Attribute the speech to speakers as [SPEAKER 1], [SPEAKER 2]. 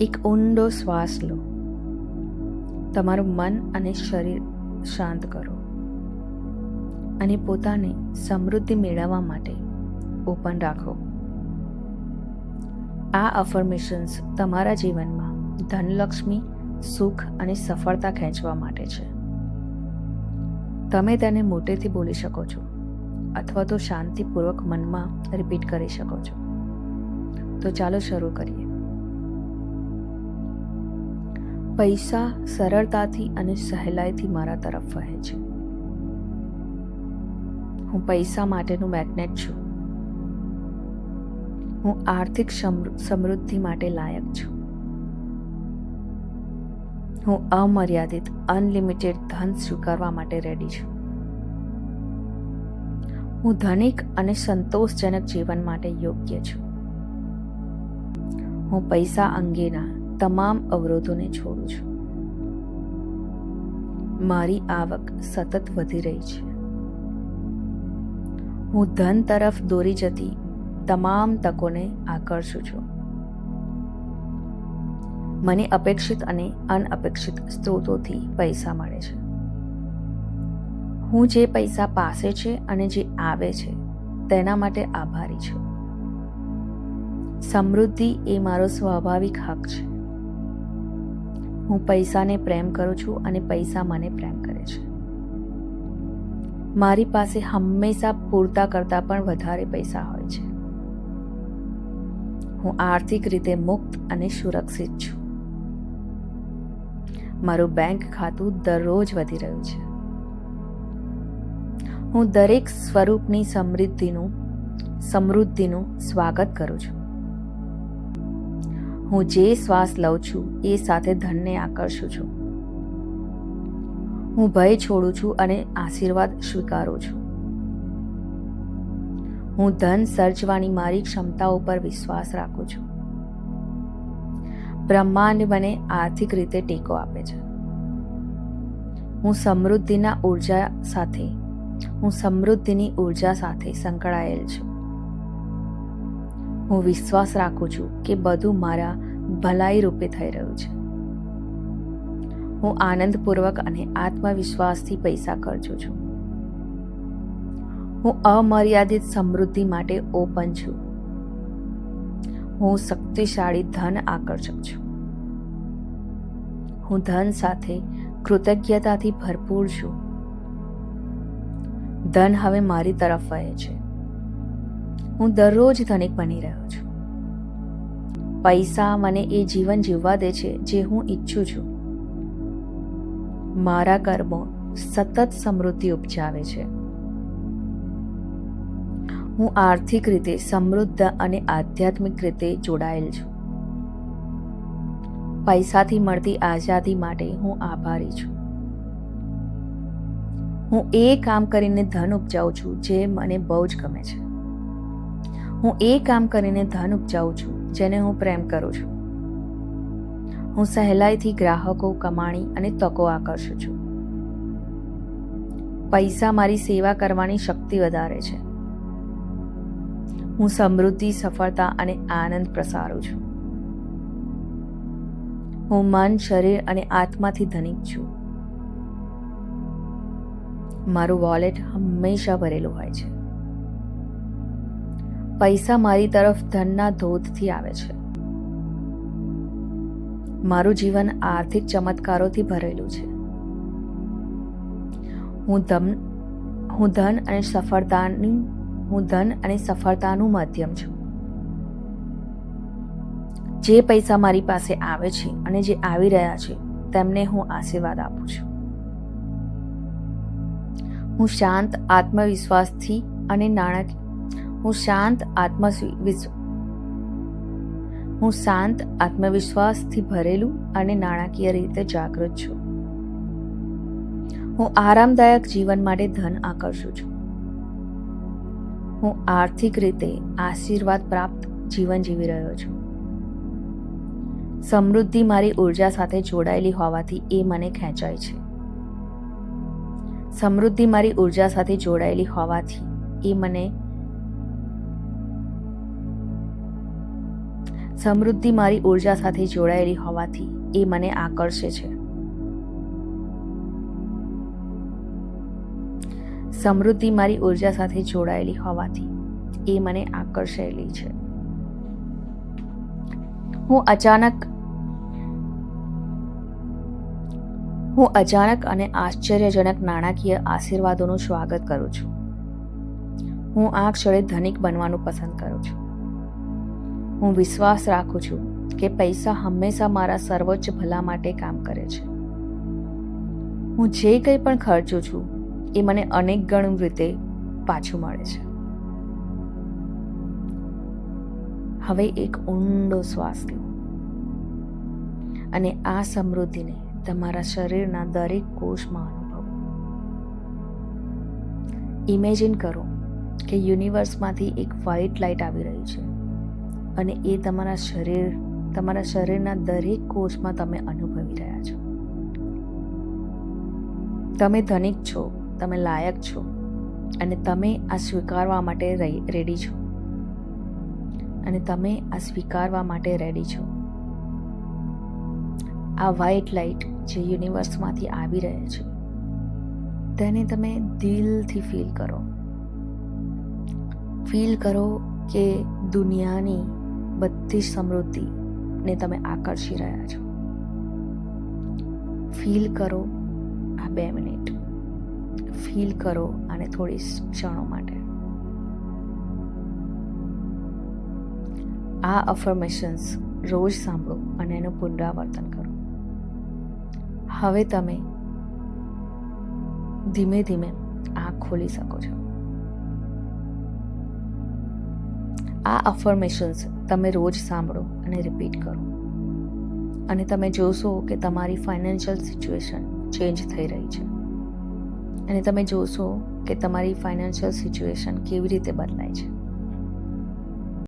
[SPEAKER 1] એક ઊંડો શ્વાસ લો. તમારું મન અને શરીર શાંત કરો અને પોતાને સમૃદ્ધિ મેળવવા માટે ઓપન રાખો. આ અફર્મેશન્સ તમારા જીવનમાં ધનલક્ષ્મી, સુખ અને સફળતા ખેંચવા માટે છે. તમે તેને મોટેથી બોલી શકો છો અથવા તો શાંતિપૂર્વક મનમાં રિપીટ કરી શકો છો. તો ચાલો શરૂ કરીએ. પૈસા સરળતાથી અને સહેલાઈથી મારા તરફ વહે છે. હું પૈસા માટેનું મેગ્નેટ છું. હું આર્થિક સમૃ- સમૃદ્ધિ માટે લાયક છું. હું અમર્યાદિત, અનલિમિટેડ ધન સ્વીકારવા માટે રેડી છું. હું ધનિક અને સંતોષજનક જીવન માટે યોગ્ય છું. હું પૈસા અંગેના તમામ અવરોધોને છોડું છું. મારી આવક સતત વધી રહી છે. હું ધન તરફ દોરી જતી તમામ તકોને આકર્ષું છું. મને અપેક્ષિત અને અનઅપેક્ષિત સ્ત્રોતોથી પૈસા મળે છે. હું જે પૈસા પાસે છે અને જે આવે છે, તેના માટે આભારી છું. સમૃદ્ધિ એ મારો સ્વાભાવિક હક છે. હું પૈસાને પ્રેમ કરું છું અને પૈસા મને પ્રેમ કરે છે. મારી પાસે હંમેશા પૂરતા કરતાં પણ વધારે પૈસા હોય છે. હું આર્થિક રીતે મુક્ત અને સુરક્ષિત છું. મારું બેંક ખાતું દરરોજ વધી રહ્યું છે. હું દરેક સ્વરૂપની સમૃદ્ધિનું સમૃદ્ધિનું સ્વાગત કરું છું. હું જે શ્વાસ લઉં છું, એ સાથે ધનને આકર્ષું છું. હું ભય છોડું છું અને આશીર્વાદ સ્વીકારું છું. હું ધન સર્જવાની મારી ક્ષમતા ઉપર વિશ્વાસ રાખું છું. બ્રહ્માંડ મને આર્થિક રીતે ટેકો આપે છે. હું સમૃદ્ધિના ઊર્જા સાથે, હું સમૃદ્ધિની ઊર્જા સાથે સંકળાયેલ છું. હું વિશ્વાસ રાખું છું કે બધું મારા ભલાઈ રૂપે થઈ રહ્યું છે. હું આનંદપૂર્વક અને આત્મવિશ્વાસથી પૈસા ખર્ચું છું. હું અમર્યાદિત સમૃદ્ધિ માટે ઓપન છું. હું શક્તિશાળી ધન આકર્ષક છું. હું ધન સાથે કૃતજ્ઞતાથી ભરપૂર છું. ધન હવે મારી તરફ વહે છે. હું દરરોજ ધનિક બની રહ્યો છું. પૈસા મને એ જીવન જીવવા દે છે જે હું ઈચ્છું છું. મારા કર્મો સતત સમૃદ્ધિ ઉપજાવે છે. હું આર્થિક રીતે સમૃદ્ધ અને આધ્યાત્મિક રીતે જોડાયેલ છું. પૈસાથી મળતી આઝાદી માટે હું આભારી છું. હું એ કામ કરીને ધન ઉપજાવું છું જે મને બહુ જ ગમે છે. હું એ કામ કરીને ધન ઉપજાવું છું, જેને હું પ્રેમ કરું છું. હું સહેલાઈથી ગ્રાહકો કમાણી અને તકો આકર્ષું છું. પૈસા મારી સેવા કરવાની શક્તિ વધારે છે. હું સમૃદ્ધિ, સફળતા અને આનંદ પ્રસારું છું. હું મન, શરીર અને આત્માથી ધનિક છું. મારું વોલેટ હંમેશા ભરેલું હોય છે. પૈસા મારી તરફ ધનના ધોધથી આવે છે. મારું જીવન આર્થિક ચમત્કારોથી ભરેલું છે. હું ધન હું ધન અને સફળતાની, હું ધન અને સફળતાનું માધ્યમ છું. જે પૈસા મારી પાસે આવે છે અને જે આવી રહ્યા છે, તેમને હું આશીર્વાદ આપું છું. હું શાંત આત્મવિશ્વાસથી અને નાણાકીય હું શાંત આત્મવિશ્વ, હું શાંત આત્મવિશ્વાસથી ભરેલું અને નાણાકીય રીતે જાગૃત છું. હું આરામદાયક જીવન માટે ધન આકર્ષું છું. હું આર્થિક રીતે આશીર્વાદ પ્રાપ્ત જીવન જીવી રહ્યો છું. સમૃદ્ધિ મારી ઊર્જા સાથે જોડાયેલી હોવાથી એ મને ખેંચાય છે. સમૃદ્ધિ મારી ઊર્જા સાથે જોડાયેલી હોવાથી એ મને સમૃદ્ધિ મારી ઊર્જા સાથે જોડાયેલી હોવાથી એ મને આકર્ષે છે. સમૃદ્ધિ મારી ઊર્જા સાથે જોડાયેલી હોવાથી એ મને આકર્ષેલી છે. હું અચાનક હું અચાનક અને આશ્ચર્યજનક નાણાકીય આશીર્વાદોનું સ્વાગત કરું છું. હું આ ક્ષણે ધનિક બનવાનું પસંદ કરું છું. હું વિશ્વાસ રાખું છું કે પૈસા હંમેશા મારા સર્વોચ્ચ ભલા માટે કામ કરે છે. હું જે કંઈ પણ ખર્ચું છું, એ મને અનેક ગણ રીતે પાછું મળે છે. હવે એક ઊંડો શ્વાસ લો. અને આ સમૃદ્ધિને તમારા શરીરના દરેક કોષમાં અનુભવો. ઇમેજિન કરો કે યુનિવર્સમાંથી એક વ્હાઇટ લાઇટ આવી રહી છે. અને એ તમારા શરીર, તમારા શરીરના દરેક કોષમાં તમે અનુભવી રહ્યા છો. તમે ધનિક છો, તમે લાયક છો અને તમે આ સ્વીકારવા માટે રેડી છો. અને તમે આ સ્વીકારવા માટે રેડી છો. આ વ્હાઇટ લાઇટ જે યુનિવર્સમાંથી આવી રહે છે, તેને તમે દિલથી ફીલ કરો. ફીલ કરો કે દુનિયાની બધી જ સમૃદ્ધિને તમે આકર્ષી રહ્યા છો. ફીલ કરો આ બે મિનિટ. ફીલ કરો આને થોડી ક્ષણો માટે. આ અફર્મેશન્સ રોજ સાંભળો અને એનું પુનરાવર્તન કરો. હવે તમે ધીમે ધીમે આંખ ખોલી શકો છો. આ અફર્મેશન્સ તમે રોજ સાંભળો અને રિપીટ કરો. અને તમે જોશો કે તમારી ફાઇનાન્શિયલ સિચ્યુએશન ચેન્જ થઈ રહી છે. અને તમે જોશો કે તમારી ફાઇનાન્શિયલ સિચ્યુએશન કેવી રીતે બદલાય છે.